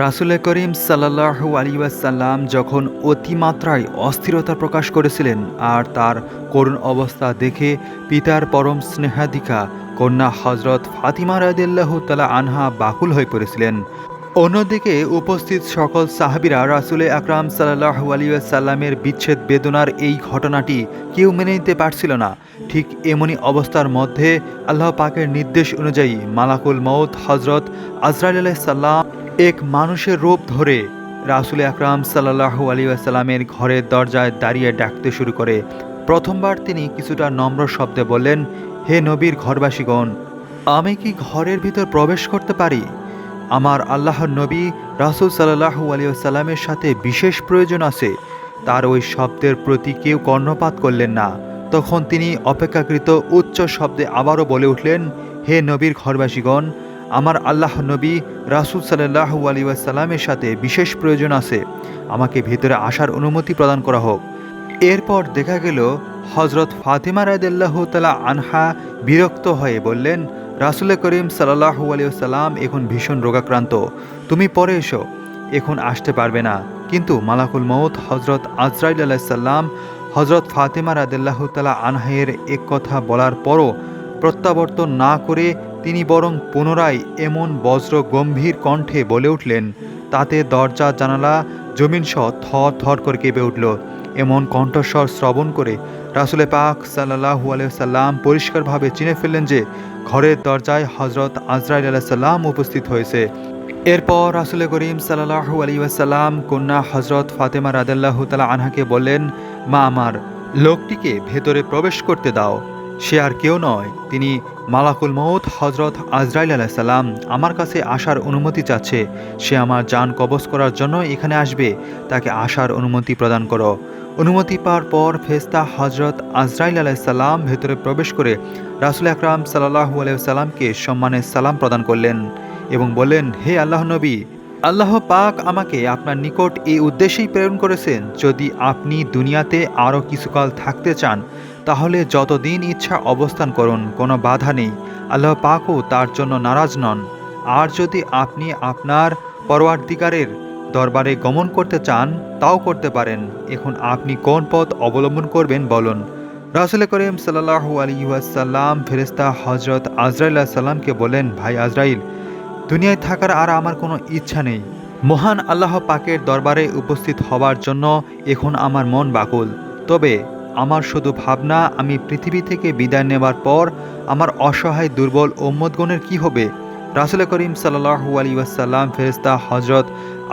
রাসুল করিম সাল্লাহু আলিউসাল্লাম যখন অতিমাত্রায় অস্থিরতা প্রকাশ করেছিলেন আর তার করুণ অবস্থা দেখে পিতার পরম স্নেহাধিকা কন্যা হজরত ফাতিমা রাদিল্লাহ তালা আনহা বাকুল হয়ে পড়েছিলেন। অন্যদিকে উপস্থিত সকল সাহাবিরা রাসুলে আকরাম সাল্লাহু আলিউসাল্লামের বিচ্ছেদ বেদনার এই ঘটনাটি কেউ মেনে নিতে পারছিল না। ঠিক এমনই অবস্থার মধ্যে আল্লাহ পাকের নির্দেশ অনুযায়ী মালাকুল মৌত হজরত আজরাইল সাল্লাম এক মানুষের রূপ ধরে রাসুল আকরাম সাল্লাহু আলী আসাল্লামের ঘরের দরজায় দাঁড়িয়ে ডাকতে শুরু করে। প্রথমবার তিনি কিছুটা নম্র শব্দে বললেন, হে নবীর ঘরবাসীগণ, আমি কি ঘরের ভিতর প্রবেশ করতে পারি? আমার আল্লাহর নবী রাসুল সাল্লাহু আলী আসাল্লামের সাথে বিশেষ প্রয়োজন আছে। তার ওই শব্দের প্রতি কেউ কর্ণপাত করলেন না। তখন তিনি অপেক্ষাকৃত উচ্চ শব্দে আবারও বলে উঠলেন, হে নবীর ঘরবাসীগণ আমার আল্লাহ নবী রাসুল সাল্লাহু আলী ওয়াসাল্লামের সাথে বিশেষ প্রয়োজন আছে। আমাকে ভেতরে আসার অনুমতি প্রদান করা হোক। এরপর দেখা গেল হজরত ফাতেমা রায়দাল্লাহ তালা আনহা বিরক্ত হয়ে বললেন, রাসুল করিম সাল্লাহু আলী সাল্লাম এখন ভীষণ রোগাক্রান্ত। তুমি পরে এসো। এখন আসতে পারবে না। কিন্তু মালাকুল মৌত হজরত আজরাইল আলাইসাল্লাম হজরত ফাতেমা রাদেল্লাহ তালা আনহায়ের এক কথা বলার পরও প্রত্যাবর্তন না করে তিনি বরং পুনরায় এমন বজ্র গম্ভীর কণ্ঠে বলে উঠলেন, তাতে দরজা, জানালা, জমিন জমিনসহ থর থর করে কেঁপে উঠল। এমন কণ্ঠস্বর শ্রবণ করে রাসুলে পাক সাল্লাহু আলাইসাল্লাম পরিষ্কারভাবে চিনে ফেললেন যে ঘরের দরজায় হজরত আজরাইল আলাইসাল্লাম উপস্থিত হয়েছে। এরপর রাসুল করিম সাল্লাহু আলী ওয়াসাল্লাম কন্যা হজরত ফাতেমা রাদাল্লাহ তালা আনহাকে বললেন, মা আমার, লোকটিকে ভেতরে প্রবেশ করতে দাও। সে আর কেউ নয়, তিনি মালাকুল মৌত হজরত আজরাইল আলাইসাল্লাম আমার কাছে আসার অনুমতি চাচ্ছে, সে আমার যান কবজ করার জন্য এখানে আসবে, তাকে আসার অনুমতি প্রদান করো। অনুমতি পাওয়ার পর ফেস্তা হজরত আজরাইল আলাইসাল্লাম ভেতরে প্রবেশ করে রাসুল আকরাম সাল্লাহু আলাইসাল্লামকে সম্মানের সালাম প্রদান করলেন এবং বললেন, হে আল্লাহ নবী, আল্লাহ পাক আমাকে আপনার নিকট এই উদ্দেশ্যেই প্রেরণ করেছেন, যদি আপনি দুনিয়াতে আরও কিছুকাল থাকতে চান তাহলে যতদিন ইচ্ছা অবস্থান করুন, কোনো বাধা নেই। আল্লাহ পাকও তার জন্য নারাজ নন। আর যদি আপনি আপনার পরওয়ার্দিকারের দরবারে গমন করতে চান, তাও করতে পারেন। এখন আপনি কোন পথ অবলম্বন করবেন বলুন। রাসুল করিম সাল্লাহু আলী ওয়াসাল্লাম ফেরেস্তা হজরত আজরাইল্লাহ সাল্লামকে বলেন, ভাই আজরাইল, দুনিয়ায় থাকার আর আমার কোনো ইচ্ছা নেই। মহান আল্লাহ পাকের দরবারে উপস্থিত হওয়ার জন্য এখন আমার মন বাকুল তবে আমার শুধু ভাবনা, আমি পৃথিবী থেকে বিদায় নেবার পর আমার অসহায়, দুর্বল ওম্মদগণের কি হবে? রাসুল করিম সাল্লাহু আলী ওয়াসাল্লাম ফেরেস্তা হজরত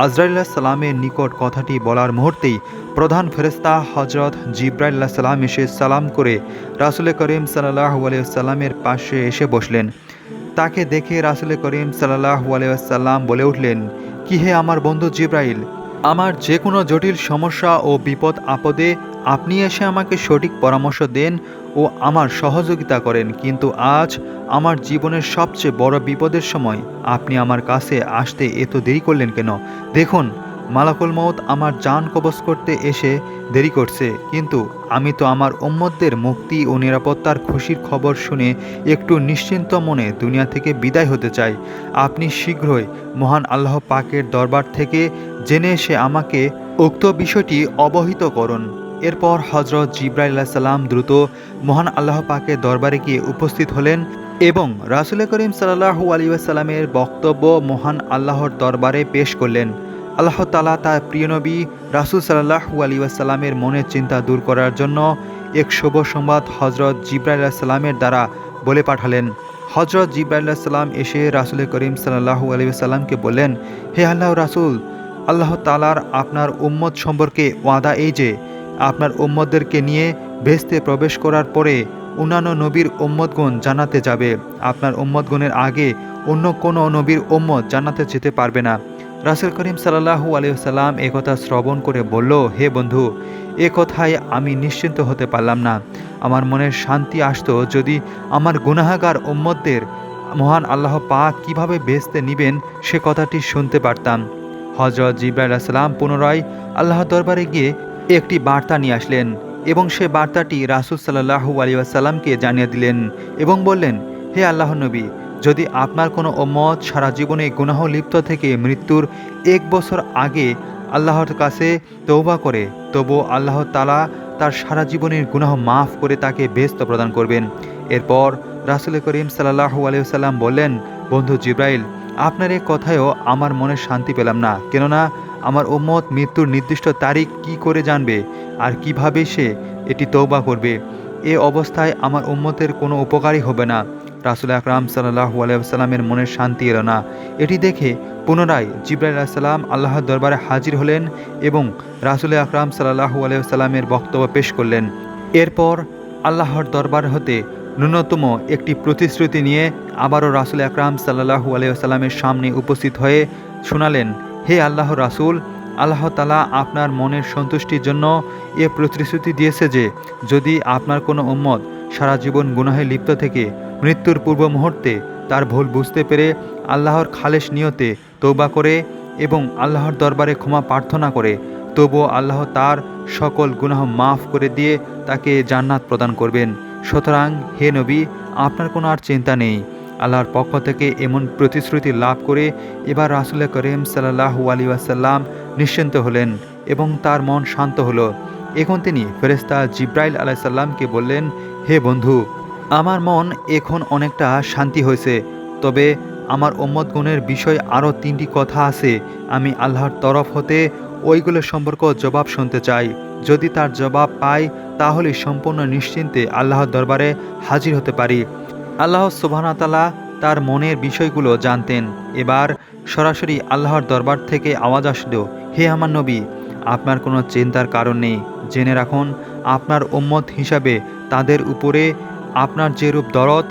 আজরাইল্লাহ সাল্লামের নিকট কথাটি বলার মুহূর্তেই প্রধান ফেরেস্তা হজরত জিব্রাইল্লাহ সাল্লাম এসে সালাম করে রাসুল করিম সাল্লাহু আলী সাল্লামের পাশে এসে বসলেন। তাকে দেখে রাসুল করিম সাল্লাহ আলাইসাল্লাম বলে উঠলেন, কি হে আমার বন্ধু জিব্রাইল? আমার যে কোনো জটিল সমস্যা ও বিপদ আপদে আপনি এসে আমাকে সঠিক পরামর্শ দেন ও আমার সহযোগিতা করেন। কিন্তু আজ আমার জীবনের সবচেয়ে বড় বিপদের সময় আপনি আমার কাছে আসতে এত দেরি করলেন কেন? দেখুন মালাকুল মৌত আমার যান কবজ করতে এসে দেরি করছে, কিন্তু আমি তো আমার উম্মতদের মুক্তি ও নিরাপত্তার খুশির খবর শুনে একটু নিশ্চিন্ত মনে দুনিয়া থেকে বিদায় হতে চাই। আপনি শীঘ্রই মহান আল্লাহ পাকের দরবার থেকে জেনে এসে আমাকে উক্ত বিষয়টি অবহিত করুন। এরপর হজরত জিব্রাইল্লা সাল্লাম দ্রুত মহান আল্লাহ পাকের দরবারে গিয়ে উপস্থিত হলেন এবং রাসুল করিম সাল্লাহু আলী বক্তব্য মহান আল্লাহর দরবারে পেশ করলেন। আল্লাহ তালা তার প্রিয় নবী রাসুল সাল্লাহু আলী ওয়াসাল্লামের মনের চিন্তা দূর করার জন্য এক শুভ সংবাদ হজরত জিব্রাইল্লা সাল্লামের দ্বারা বলে পাঠালেন। হজরত জিব্রাইল্লা সাল্লাম এসে রাসুল করিম সাল্লাহু আলী সাল্লামকে বললেন, হে আল্লাহ রাসুল, আল্লাহ তালার আপনার উম্মত সম্পর্কে ওয়াদা এই যে, আপনার উম্মতদেরকে নিয়ে ভেস্তে প্রবেশ করার পরে অন্যান্য নবীর উম্মতগণ জানাতে যাবে। আপনার উম্মতগণের আগে অন্য কোনো নবীর উম্মত জানাতে যেতে পারবে না। রাসুল করিম সাল্লাহু আলিয়াল্লাম একথা শ্রবণ করে বলল, হে বন্ধু, এ কথায় আমি নিশ্চিন্ত হতে পারলাম না। আমার মনের শান্তি আসতো যদি আমার গুনাহাগার উম্মতদের মহান আল্লাহ পাক কীভাবে বেচতে নিবেন সে কথাটি শুনতে পারতাম। হজরত সালাম পুনরায় আল্লাহ দরবারে গিয়ে একটি বার্তা নিয়ে আসলেন এবং সে বার্তাটি রাসুল সাল্লাহু আলিয়াসাল্লামকে জানিয়ে দিলেন এবং বললেন, হে আল্লাহ নবী যদি আপনার কোনো ওম্মত সারা জীবনে গুনাহ লিপ্ত থেকে মৃত্যুর এক বছর আগে আল্লাহর কাছে তৌবা করে, তবু আল্লাহ তালা তার সারা জীবনের গুনাহ মাফ করে তাকে বেস্ত প্রদান করবেন। এরপর রাসুল করিম সাল্লাহু আলিয়াল্লাম বললেন, বন্ধু জিব্রাইল, আপনার এই কথায়ও আমার মনে শান্তি পেলাম না। কেননা আমার ওম্মত মৃত্যুর নির্দিষ্ট তারিখ কি করে জানবে আর কীভাবে সে এটি তৌবা করবে? এ অবস্থায় আমার উম্মতের কোনো উপকারই হবে না। রাসুল আকরাম সাল্লাহু আলাইসাল্লামের মনের শান্তি এলো না। এটি দেখে পুনরায় জিব্রাইল আলাইসাল্লাম আল্লাহর দরবারে হাজির হলেন এবং রাসুল আকরাম সাল্লাহু আলাইসাল্লামের বক্তব্য পেশ করলেন। এরপর আল্লাহর দরবার হতে ন্যূনতম একটি প্রতিশ্রুতি নিয়ে আবারও রাসুল আকরাম সাল্লাহু আলাইসাল্লামের সামনে উপস্থিত হয়ে শোনালেন, হে আল্লাহ রাসুল, আল্লাহ তালা আপনার মনের সন্তুষ্টির জন্য এ প্রতিশ্রুতি দিয়েছে যে, যদি আপনার কোনো উম্মত সারা জীবন গুনাহে লিপ্ত থেকে মৃত্যুর পূর্ব মুহূর্তে তার ভুল বুঝতে পেরে আল্লাহর খালেশ নিয়তে তৌবা করে এবং আল্লাহর দরবারে ক্ষমা প্রার্থনা করে, তবুও আল্লাহ তার সকল গুনাহ মাফ করে দিয়ে তাকে জান্নাত প্রদান করবেন। সুতরাং, হে নবী, আপনার কোনো আর চিন্তা নেই। আল্লাহর পক্ষ থেকে এমন প্রতিশ্রুতি লাভ করে এবার রাসুল করিম সাল্লাহু আলী ওয়াসাল্লাম নিশ্চিন্ত হলেন এবং তার মন শান্ত হলো। এখন তিনি ফেরেস্তা জিব্রাইল আলাইসাল্লামকে বললেন হে বন্ধু, আমার মন এখন অনেকটা শান্তি হয়েছে, তবে আমার ওম্মদ গুণের বিষয় আরও তিনটি কথা আছে, আমি আল্লাহর তরফ হতে ওইগুলো সম্পর্ক জবাব শুনতে চাই। যদি তার জবাব পাই, তাহলে সম্পূর্ণ নিশ্চিন্তে আল্লাহর দরবারে হাজির হতে পারি। আল্লাহ সুবাহতালা তার মনের বিষয়গুলো জানতেন। এবার সরাসরি আল্লাহর দরবার থেকে আওয়াজ আসলো, হে আমার নবী, আপনার কোনো চিন্তার কারণ নেই। জেনে রাখুন, আপনার উম্মত হিসাবে তাদের উপরে আপনার যেরূপ দরদ,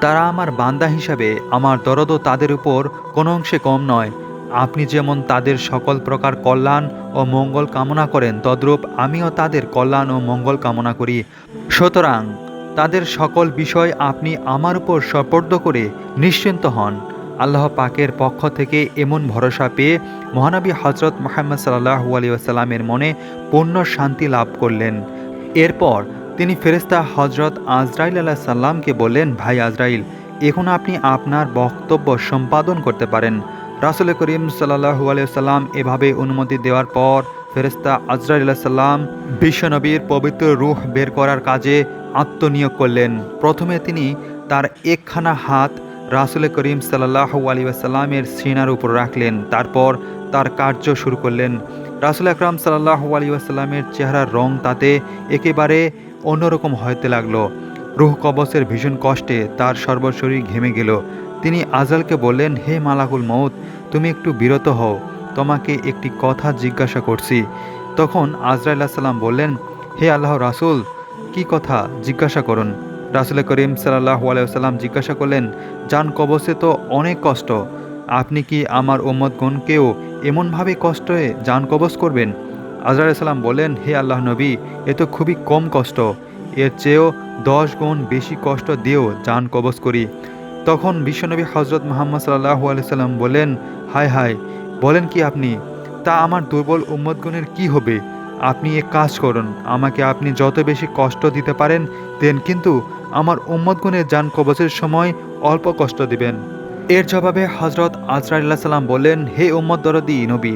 তারা আমার বান্দা হিসাবে আমার দরদও তাদের উপর কোনো অংশে কম নয়। আপনি যেমন তাদের সকল প্রকার কল্যাণ ও মঙ্গল কামনা করেন, তদ্রূপ আমিও তাদের কল্যাণ ও মঙ্গল কামনা করি। সুতরাং তাদের সকল বিষয় আপনি আমার উপর সপর্দ করে নিশ্চিন্ত হন। আল্লাহ পাকের পক্ষ থেকে এমন ভরসা পেয়ে মহানবী হজরত মোহাম্মদ সাল্লাহু আলী আসাল্লামের মনে পূর্ণ শান্তি লাভ করলেন। এরপর তিনি ফেরেস্তা হজরত আজরাইল আল্লাহ সাল্লামকে বললেন, ভাই আজরাইল, এখন আপনি আপনার বক্তব্য সম্পাদন করতে পারেন। রাসুল করিম সাল্লাহু আলিয়াল্লাম এভাবে অনুমতি দেওয়ার পর ফেরেস্তা আজরাইল সাল্লাম বিশ্বনবীর পবিত্র রুহ বের করার কাজে আত্মনিয়োগ করলেন। প্রথমে তিনি তার একখানা হাত রাসুল করিম সাল্লাহ আলী আসাল্লামের সিনার উপর রাখলেন, তারপর তার কার্য শুরু করলেন। রাসুল আকরাম সাল্লাহ আলী আসাল্লামের চেহারার রং তাতে একেবারে অন্যরকম হইতে লাগল। রুহ কবচের ভীষণ কষ্টে তার সর্বশরীর ঘেমে গেল। তিনি আজালকে বললেন, হে মালাকুল মৌত তুমি একটু বিরত হও। তোমাকে একটি কথা জিজ্ঞাসা করছি। তখন আজরাইল্লাহ সাল্লাম বললেন, হে আল্লাহ রাসুল, কি কথা জিজ্ঞাসা করুন? রাসুল করিম সাল্লাহ আলাইসাল্লাম জিজ্ঞাসা করলেন, যান কবসে তো অনেক কষ্ট। আপনি কি আমার ওম্মদগণকেও এমনভাবে কষ্টে যান কবচ করবেন? সাল্লাম বললেন হে আল্লাহ নবী, এ তো খুবই কম কষ্ট। এর চেয়েও দশ গুণ বেশি কষ্ট দিয়েও যান কবচ করি। তখন বিশ্বনবী হজরত মোহাম্মদ সাল্লাহু আলাইসাল্লাম বলেন হায় হায় বলেন কি আপনি? তা আমার দুর্বল উম্মতগুণের কি হবে? আপনি এক কাজ করুন, আমাকে আপনি যত বেশি কষ্ট দিতে পারেন দেন, কিন্তু আমার উম্মতগুণের যান কবচের সময় অল্প কষ্ট দিবেন। এর জবাবে হজরত আজরাইল্লাহ সাল্লাম বললেন হে উম্মত দরদি, নবী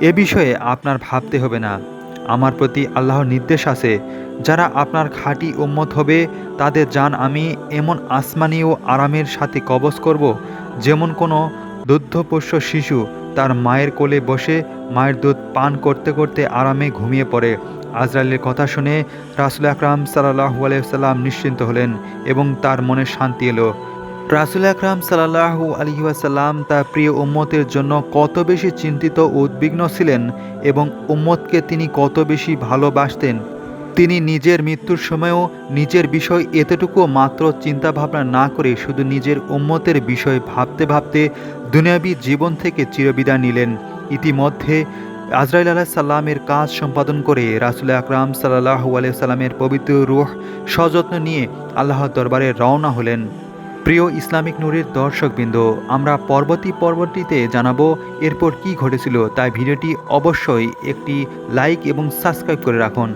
এ বিষয়ে আপনার ভাবতে হবে না। আমার প্রতি আল্লাহর নির্দেশ আছে, যারা আপনার খাঁটি উম্মত হবে, তাদের যান আমি এমন আসমানি ও আরামের সাথে কবচ করব, যেমন কোনো দুগ্ধপোষ্য শিশু তার মায়ের কোলে বসে মায়ের দুধ পান করতে করতে আরামে ঘুমিয়ে পড়ে। আজরাইলের কথা শুনে রাসুল আকরাম সাল্লাহু আলাইসাল্লাম নিশ্চিন্ত হলেন এবং তার মনে শান্তি এলো। রাসুল আকরাম সাল্লাহু আলহিউসাল্লাম তার প্রিয় উম্মতের জন্য কত বেশি চিন্তিত উদ্বিগ্ন ছিলেন এবং উম্মতকে তিনি কত বেশি ভালোবাসতেন। তিনি নিজের মৃত্যুর সময়ও নিজের বিষয় এতটুকু মাত্র চিন্তা ভাবনা না করে শুধু নিজের উম্মতের বিষয় ভাবতে ভাবতে দুনিয়াবী জীবন থেকে চিরবিদায় নিলেন। ইতিমধ্যে আজরাইল আলাহ সাল্লামের কাজ সম্পাদন করে রাসুল আকরাম সাল্লাহু আলিয়া সাল্লামের পবিত্র রুহ সযত্ন নিয়ে আল্লাহর দরবারে রওনা হলেন। প্রিয় ইসলামিক নূরের দর্শকবৃন্দ, আমরা পরবর্তী পর্বটিতে জানাব এরপর কি ঘটেছিল, তাই ভিডিওটি অবশ্যই একটি লাইক এবং সাবস্ক্রাইব করে রাখুন।